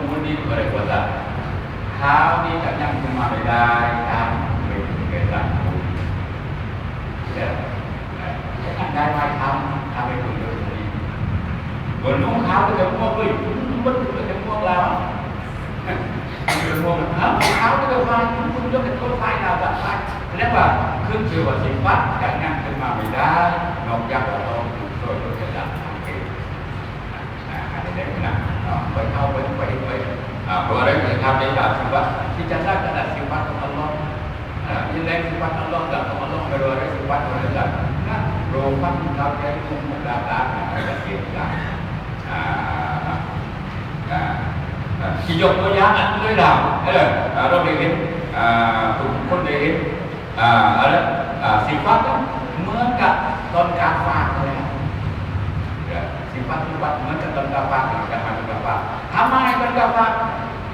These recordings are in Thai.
ถึงตัวของคุณนี่ก็ได้กว่าจะข้านี้จะยั่งขึ้นมาไม่ได้ตามไม่ถึงแก่หลักคุณแต่ยังได้ไหมทำทำให้คุณเยอะตรงนี้บนนุ่งข้าก็จะพวกด้วยมันก็จะพวกเราคือพวกเท้าเท้าก็ไฟคุณยกเป็นต้นไฟดาวแบบไฟเรียกว่าขึ้นชื่อว่าสิฟัดการงานขึ้นมาไม่ได้นอกจากเราโดยโดยกระดับทางเกณฑ์อันนี้ได้นะไปเข้าไปไปไปเพราะอะไรถึง ทำในบาปคือว่าที่จะได้กกันสิบวัตของอัลลอฮ์ที่แรกสิบวัตอัลลอฮ์กับของอัลลอฮ์ไปรอได้สิบวัตของอัลลอฮ์นะโรฟัตทำแรงมุมดาดาประเทศอ่าอ่งที่ยกตัวอย่างอันด้วยเราเออเราได้เห็นกลุ่มคนได้เห็นอ่าอะไรสิบวัตเหมือนกับตอนการฟากเลยสิบวัตสิบวัตเหมือนกับตอนการฟากการทำการฟากทำไมตอนการฟาก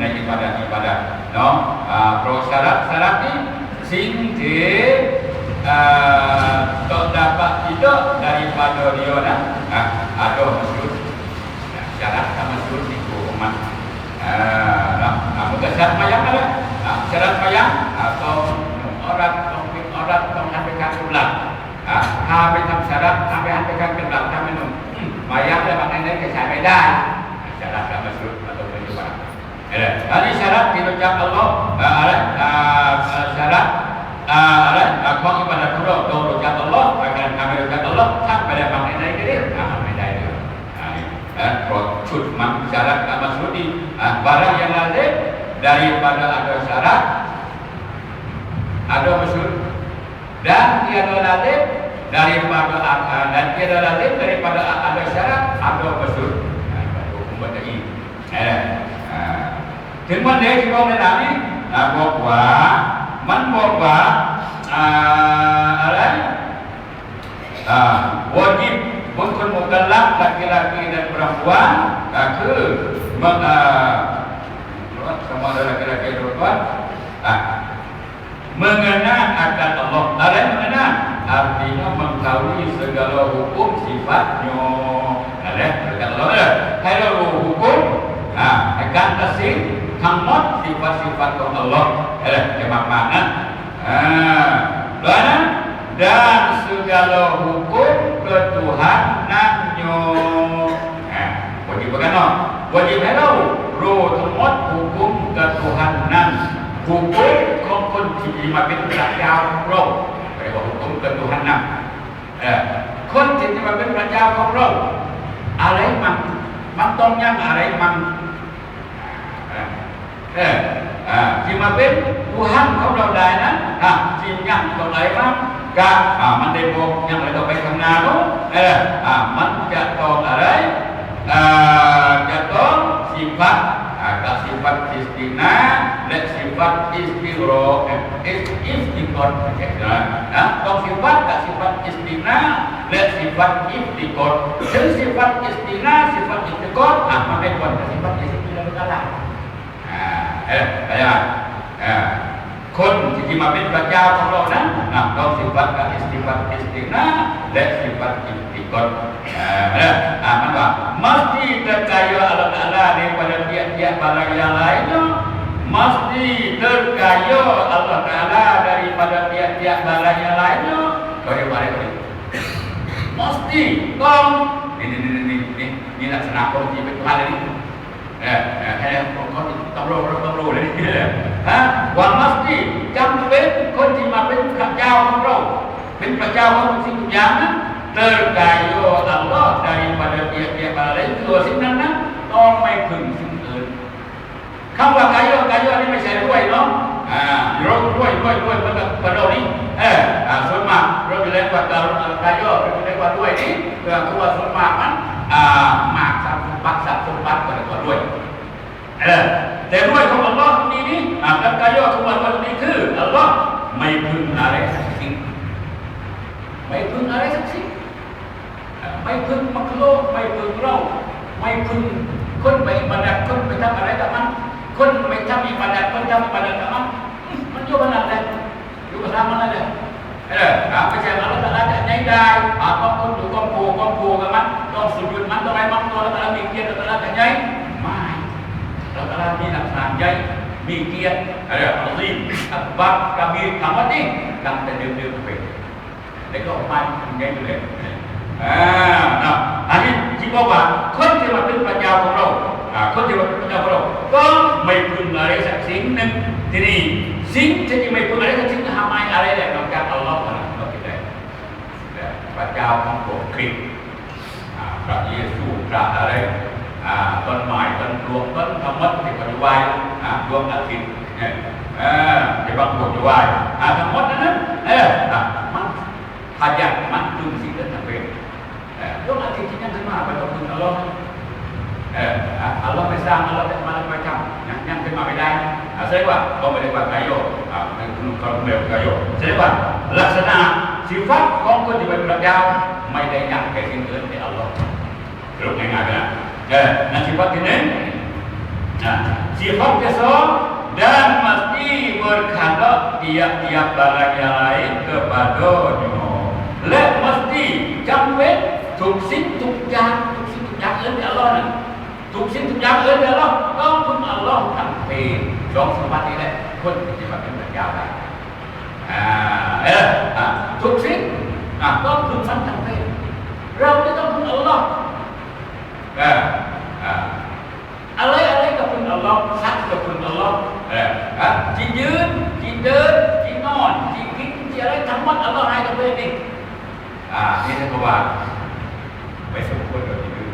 mengenai ibadah-ibadah. No, uh, ah, pro syarat-syarat ni sing uh, ah, tak dapat hidup daripada dia dah. Uh, ada masyur. Nah, syarat tak masyur di umat. Uh, nah, nah, syarat mayang lah. Nah, syarat mayang atau orang topik orang menghadirkan ulang. Uh, habis tak syarat, habis hadirkan kebelah, tak minum. Hmm, mayang lah maknanya kesalahan. Syarat tak masyur. Ini eh, ah, nah, eh, syarat dirujuk Allah alat syarat alat akan kepada Tuhan dan rujuk Allah akan kami rujuk Allah tak pada pakai dari diri akan pada itu. Rojud syarat maksudi. Ah, barang yang lazim daripada ada syarat ada usul dan tiada lazim daripada ada dan tiada lazim daripada ada syarat ada usul hukum nah, ini. Eh ถึงวันนี้ที่บอกในหนังนี้บอกว่ามันบอกว่าอะไรอ่าวajib untuk mukallaf laki-laki dan perempuan uh, ke meng, uh, sama ada laki-laki dan perempuan uh, mengenal akan Allah ada yang mengenal artinya mengetahui segala hukum sifatnya ada dekat Allah ada kalau hukum uh, akan tasih ทั้งหมด sifat-sifatของ Allah ada yang mana uh, dan dan segala hukum ketuhanannya. Eh, wajib bagaimana? Wajib hello. Roh tempat hukum ketuhanan. Hukum ของคนที่มาเป็นพระเจ้าของเราเรียกว่า hukum ketuhanan เออคนที่จะมาเป็นพระเจ้าของเราอะไรมันมันต้องยังอะไรมัน khi mà biết tu hành không đầu đài đó à, khi nhận đầu đài đó cả à, mình đi một nhận lại đầu bài thằng nào đó à, mình chặt còn ở đấy à, chặt istina dan istiro nah kalau sifat tak istina dan sifat istikot dan sifat istina sifat istikot apa ah, yang sifat istina itu เออเข้าใจไหมอ่า คนที่มาเป็นพระเจ้าของเรานั้นนะเราสิฟัตกับอิสติฟัตอิสตินาและสิฟัตอิสติกอดอ่ามันว่า mesti percaya Allah Taala daripada tiap-tiap barang yang lainnya mesti terkaya Allah Taala daripada tiap-tiap barang yang lainnya kau yang mana kau mesti kau ini ini ini ini ini nak senang kau jibat Tuhan ini eh eh eh kau kau tak perlu tak perlu ini ฮะว่ามัสดีจำเป็นคนที่มาเป็นพระเจ้าของเรา เป็นพระเจ้าของสิ่งทุกอย่างนั้น terkayu Allah daripada tiap-tiap hal lain kedua สิ่งนั้นนะต้องไม่พึงสิ่งอื่นคำว่า kayu kayu นี่ไม่ใช่รวยเนาะอ่ารวยรวยรวยรวยมันก็ เออส่วนมากรถอยู่เล็นกว่าเราไดโยรถอยู่เล็กกว่าด้วยนี่เรื่องตัวส่วนมากมันอ่ามากสับสมบัตสับสมบัติกว่าด้วยเออแต่ด้วยของอัลลอฮ์ตนี้นี่อ่ากับกายอทุกวันวันนี้คืออัลลอฮ์ไม่พึงอะไรสักสิ่งไม่พึงอะไรสักสิ่งไม่พึงมักโลกไม่พึงเราไม่พึงคนไปบันดาลคนไปทำอะไรกับมันคนไปทำอีบันดาลคนทำอีบันดาลกับมันมันโยบันดาลเลย อยู่กับทำมันอะไรเอออ่าไม่ใช่อัลลอฮ์ตะอาลาจะใหญ่ได้อ่าต้องคนอยู่ต้องโผล่ต้องโผล่กับมันต้องสุญญมันต้องอะไรมันตัวอัลลอฮ์ตะอาลามีเกียรติอัลลอฮ์ตะอาลาจะใหญ่ไม่เราตลาดมีหลักฐานใหญ่มีเกียรติอะไรอัลลีอักบัรกาบีรทั้งหมดนี่ตั้งแต่เดิมๆไปแล้วก็มาถึงไงเลยอ่านะอันนี้ที่บอกว่าคนที่มาเป็นปัญญาของเรา อ่าคนที่มาเป็นปัญญาของเราก็ไม่พึงอะไรสักสิ่งหนึ่งทีนี้สิ่งที่ไม่พึงอะไรสักสิ่งทำไมอะไรแหละนอกจากอัลลอฮ์เท่านั้นเราคิดได้พระเจ้าของโปรดคริสต์พระเยซูพระอะไรต้นไม้ต้นรวงต้นธรรมะที่ปฏิวัติดวงอาทิตย์เนี่ยเออที่บางคนจะไหวอ่าทั้งหมดนั้นเออมันขยันมันดึงสิ่งนั้นทั้งเป็นดวงอาทิตย์ที่ยังขึ้นมาไปต้องดึงอัลลอฮ์ ออ่ะอัลลอฮ์ไปสร้างอัลลอฮ์ไปมาไปทำยังยังขึ้นมาไม่ได้อ่าแสดงว่าเขาไม่ได้ว่ากายโยอ่าเป็นคุณเขาเรียกกายโยแสดงว่าลักษณะสิฟัตของคนที่เป็นพระเจ้าไม่ได้ยังแก่สิ่งอื่นในอัลลอฮ์ Terus dengar kan? Dan nah, sifat ini nah, sifat kesok dan mesti berkandok tiap-tiap barang yang lain kepadanya.และ mesti จำเป็นทุกสิ่งทุกอย่างทุกสิ่งทุกอย่างอื่นในอัลลอฮ์นั้น ทุกสิ่งทุกอย่างอื่นในอัลลอฮ์ต้องพึ่งอัลลอฮ์ทั้งเป็นสองสมบัตินี้แหละคนที่มาเป็นพระเจ้าได้อ่าเอออะทุกสิ่งอะต้องพึ่งมันทั้งเป็นเราจะต้องพึ่งอัลลอฮ์อ่าอ่าอะไรอะไรกับคุณอัลลอฮ์สักกับคุณอัลลอฮ์เอออะจียืนจีเดินจีนอนจีกินจีอะไรทั้งหมดอัลลอฮ์ให้กับเพื่อนเองอ่านี่ท่านก็ว่าไม่สมควรเราจะดื้อ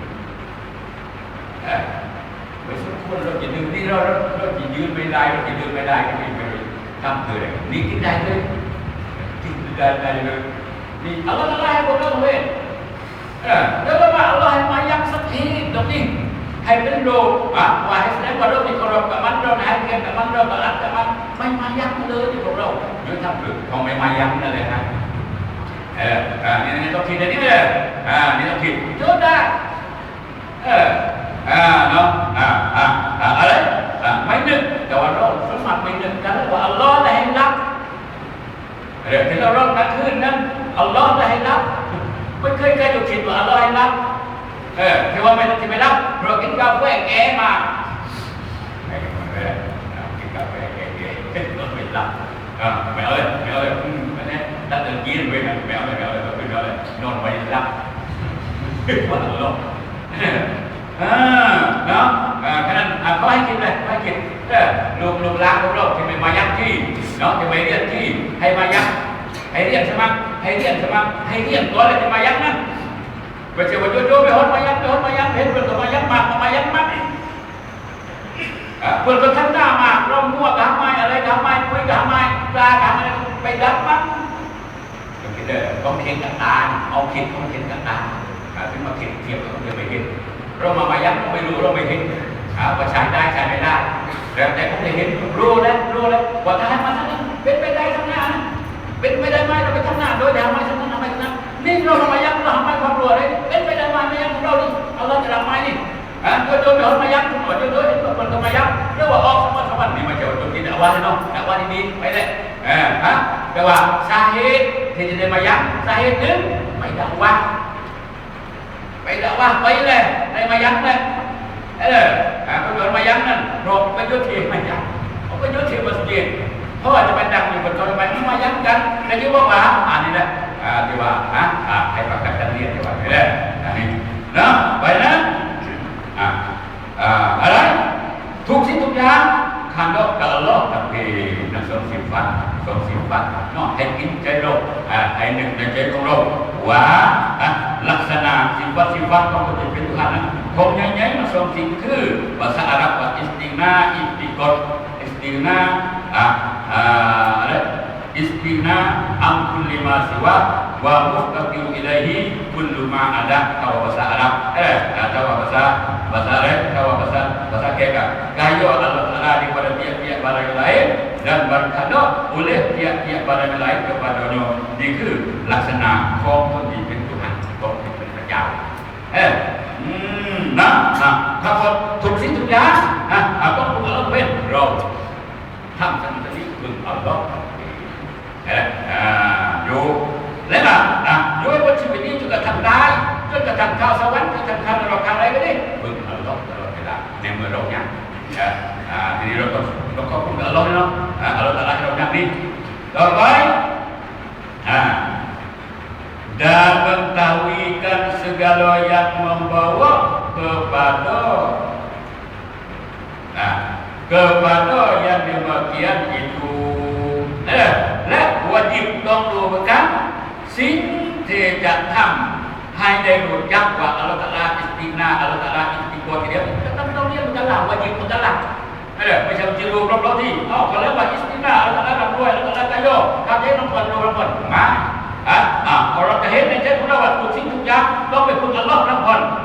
เออ ไม่สมควรเราจะดื้อนี่เราเราเราจะยืนไม่ได้เราจะเดินไม่ได้ก็ไม่ไม่ทำคืออะไรนี่กินได้เลยกินได้ได้เลยนี่อัลลอฮ์ละให้พวกเราเว้ยแล้วก็ว่าอัลลอฮ์ให้มายักสักทีตรงนี้ให้เป็นโลกอะว่าให้แสดงว่าเรามีคารพกับมันเราให้เกียรติกับมันเราบรักกับมันไม่มายักเลยที่พวกเราเดี๋ยวทำหรือเขาไม่มายักนั่นเลยนะเอออ่านี่นี่ต้องคิดอันนี้เลยอ่านี่ต้องคิดจุดได้เออ อ่าเนาะอ่าอ่าอ่าอะไรอ่าไม่นึกแต่ว่าเราสมัครไม่นึกกันว่าอัลลอฮ์ได้ให้รับเรื่องที่เราร้องนักขึ้นนั้นอัลลอฮ์ได้ให้รับไม่เคยเคยถูกคิดว่าอัลลอฮ์ให้รับเออที่ว่าไม่ที่ไม่รับเรากินกาแฟแก่มาไอ้คนไม่ได้กินกาแฟแก่แก่ไม่รับอ่าไม่เอาเลยไม่เอาเลยอืมอันนี้ตั้งแต่กินไปนะไม่เอาเลยไม่เอาเลยไม่เอาเลยนอนไปรับว่าอัลลอฮ์ อ่าเนาะอ่าขนาดอ่าเขาให้กินเลยเขาให้กินเออลูกลูกหลานของเราที่ไม่มายักที่เนาะที่ไม่เรียนที่ให้มายักให้เรียนสมัครให้เรียนสมัครให้เรียนตัวอะไรจะมายักนั้นไม่ใช่ว่าโยโย่ไปหดมายักไปหดมายักเห็นเพื่อนก็มายักมากก็มายักมากอะเพื่อนก็ทั้งหน้ามากเรามั่วกับไม้อะไรกับไม้คุยกับไม้ปลากับอะไรไปดับมันต้งคิดเด้อต้องเขียนกับตาเอาคิดต้องเขียนกับตาถึงมาคิดเทียบกับคนอื่นไม่เห็น เรามามายักไม่รู้เราไม่เห็นอะว่าใช้ได้ใช้ไม่ได้แล้วแต่ผมจะเห็นรู้แล้วรู้แล้วว่าถ้าให้มาทั้งนั้นเป็นไปได้ทั้งนั้นเป็นไปได้ไหมเราไปทำงานโดยแต่ทำไมทำงานทำไมทำงานนี่เราทำไมยักเราทำไมความกลัวเลยเป็นไปได้ไหมไม่ยักของเรานี่เอาเราจะทำไมนี่อะโดยโดยไม่เอามายักคุณหมอโดยโดยเห็นคนก็มายักเรียกว่าออกสมบัติสมบัตินี่มาเจอตรงนี้แต่ว่าเนาะแต่ว่าที่นี้ไปเลยเออฮะแต่ว่าสาเหตุที่จะได้มายักสาเหตุหนึ่งไม่ดังว่าไปดังว่าไปเลย มายักเลยเอออะก็โดนมายักนั่นรบไปยุติมายักเขาก็ยุติมาเสียเพราะว่าจะไปดังอยู่บนต้นไม้ที่มายักกันแต่ที่ว่าว่าอันนี้แหละอ่าที่ว่าฮะอ่าให้ประกาศกันเรียนที่ว่าไปเลยอันนี้นะไปนะอ่าอ่าอะไรทุกสิ่งทุกอย่างขันดอกกับอัลลอฮ์กับเพนักสมสิบฟันสมสิบฟันเนาะให้กินใจเราอ่าให้หนึ่งในใจของเราว่าอะลักษณะสิฟัตสิฟัตของคนที่เป็นทุกข์นั้น Kau nyanyi masuk singke bahasa Arab wa istina istikot istina ah, ah, istina amkul lima siwa wa mustaqiu ilaihi kullu ma ada kalau bahasa Arab eh atau bahasa bahasa Arab kalau bahasa bahasa keka kayo Allah Taala daripada tiap-tiap barang lain dan berkata oleh tiap-tiap barang lain kepada kepadanya diku laksana kong di Tuhan kong di Tuhan eh นพระเจ้าเอออืมนะทั้งหมดทุกสิ่งทุกอย่างนะอะต้องพึ่งอัลลอฮ์เป็นเราทำสันติพึ่งอัลลอฮ์ eh, ah, อยู่และนะอะอยู่บนชีวิตนี้จนกระทั่งตายจนกระทั่งข้าวสวรรค์จนกระทั่งข้าวนรกอะไรก็ได้พึ่งอัลลอฮ์ตลอดเวลาในเมื่อเรายังอะอ่าทีนี้เราต้องเราขอบคุณอัลลอฮ์เนาะอัลลอฮ์ตรัสให้เราอย่างนี้ต่อไปอ่า dan mengetahuikan segala yang membawa kepada nah, kepada yang demikian itu eh, และวาจิบต้องรู้เหมือนกันสิ่งที่จะทำให้ได้รู้จักว่าอัลลอฮฺตะอาลาอิสตินาอัลลอฮฺตะอาลาอิสติกรทีเดียวก็ต้องต้องเรียนเหมือนกันล่ะวาจิบเหมือนกันล่ะไม่ได้ไม่ใช่จะรู้รอบๆที่อ๋อเขาเรียกว่าอิสตินาอัลลอฮฺตะอาลารำรวยอัลลอฮฺตะอาลากายโยทำให้น้องคนรู้รำคนมาอ่ะอ่ะพอเราจะเห็นในใจของเราว่าทุกสิ่งทุกอย่างต้องไปพึ่งอัลลอฮฺรำคนอ่ะ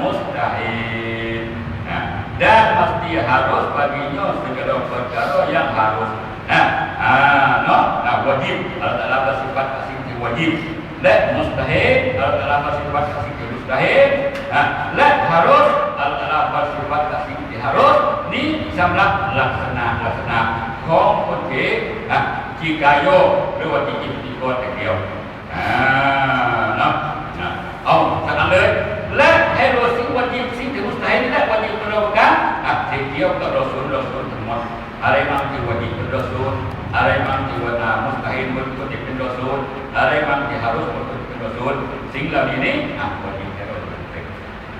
dia harus baginya segala perkara yang harus. Ha, ah, no, nah wajib. Kalau tak lama sifat kasih itu wajib. Let mustahil. Kalau tak lama sifat kasih itu mustahil. Ha, let harus. Kalau tak lama sifat kasih itu harus. Ni samlah laksana laksana. Kong oke. ha, jikayo lewat ikut ikut tekiok. Ah, ha. อะไรบางที่วาจิบเป็นรอซูลอะไรบางที่ว่ามุสตาฮิลมันก็จะเป็นรอซูล ada yang mesti harus berkutub Rasul sehingga ini ah wajib harus berkutub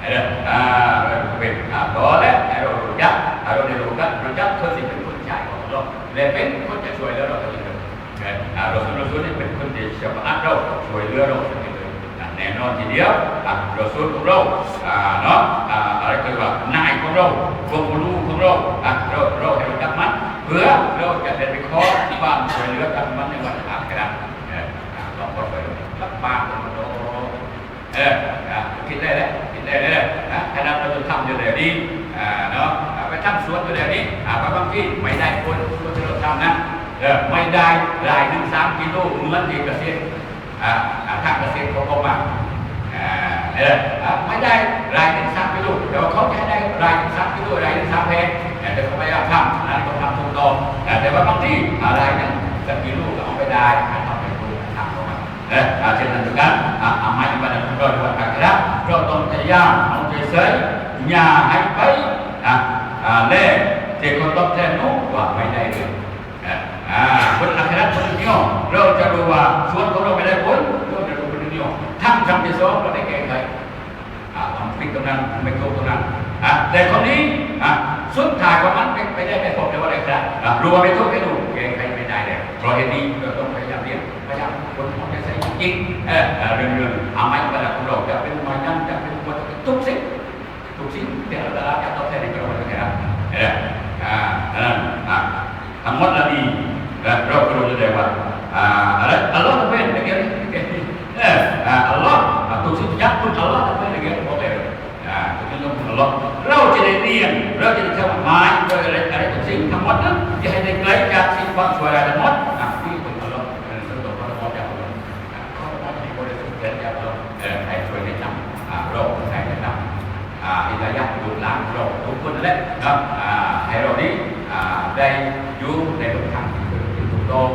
ada ah berkutub ah boleh harus rujak harus dirukat rujak คือสิ่งเป็นคนจ่ายของเราและเป็นคนจะช่วยเหลือเราเสมออ่า Rasul Rasul นี่เป็นคนที่สามารถเราช่วยเหลือเราเสมอแน่นอนทีเดียวอ่ะ Rasul ของเราอ่าเนาะอ่าอะไรก็ว่านายของเราพวกรู้ของเราอ่ะเราเราให้ รู้จักมันเพื่อเราจะได้ไปขอความช่วยเหลือจากมันในวันอาคราต้องคนไปรับปากมันโตเออคิดได้แล้วคิดได้แล้วนะขณะเราจะทำอยู่เดี๋ยวนี้อ่าเนาะไปทำสวนอยู่เดี๋ยวนี้อ่าบางที่ไม่ได้คนสวนที่เราทำนะเออไม่ได้รายหนึ่งสามกิโลเหมือนที่เกษตรอ่าทางเกษตรเขาบอกมาอ่าเออไม่ได้รายหนึ่งสามกิโลแต่ว่าเขาแค่ได้รายหนึ่งสาม ว่าบางที่อะไรเนี่ยจะมีลูกเอาไปได้เอาไปดูทางของมันนะเช่นนั้นกันอามัยบันดาลวัดกันอะเราต้องพยายามเอาใจใส่ยาให้ไปนะเล่เด็กคนต้อบแทนโน้กว่าไม่ได้เลยคนอัคราคนนิยมเราจะดูว่าส่วนของเราไม่ได้ผลเราจะดูคนนิยมทั้งคำที่สองก็ได้แก้ไขความผิดตรงนั้นไม่ถูกตรงนั้นแต่คนนี้ สุดท้ายของมันไปได้ไม่พบเลยว่าอะไรครับอะรู้ว่าไม่ถูกไม่ถูกแก้ไขไม่ได้เลยเพราะเหตุนี้เราต้องพยายามเรียนพยายามคนของจะใส่จริงเออเรื่องเรื่องอามัยเวลาของเราจะเป็นมายันจะเป็นวัตถุทุกสิ่งทุกสิ่งที่เราได้รับจากตอบแทนในกระบวนการเอออ่านั่นอะทั้งหมดละดีและเราก็รู้ได้ว่าอ่าอะไรอัลลอฮ์เป็นอย่างนี้เอออ่าอัลลอฮ์ ดนะอย่าให้ได้ไกลจากสิ่งความชั่วร้ายทั้งหมดอะที่คนทะเลาะกันสนุกก็ต้องจับเราเขาต้องมีบริสุทธิ์เกิดจากเราเออใครช่วยแนะนำอ่าโรคใครแนะนำอ่าอิสระบุตรหลานโรคทุกคนแหละครับอ่าให้เรานี้อ่าได้อยู่ในหนทางที่ถูกต้อง